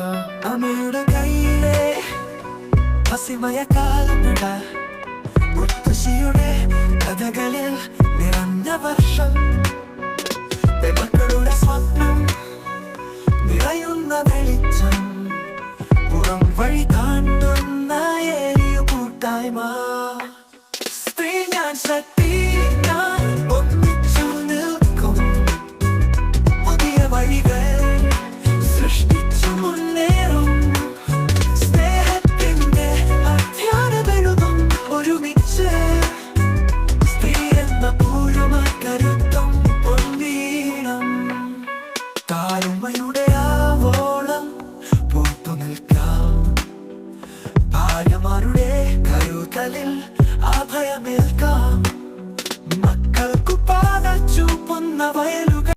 അമ്മയുടെ കയ്യിലെ പസിമയ കാലമിട. മുത്തശ്ശിയുടെ കഥകളിൽ നിറഞ്ഞ വർഷം. മക്കളുടെ സ്വപ്നം നിറയുന്ന വെളിച്ചം. പുറം വഴി കാണ്ടുന്ന ഏരിയ കൂട്ടായ്മ. സ്ത്രീ ഞാൻ ശ്രദ്ധ പകലിൽ അഭയമേൽക്കാം മക്കൾക്കു പാത ചൂപ്പുന്ന വയലും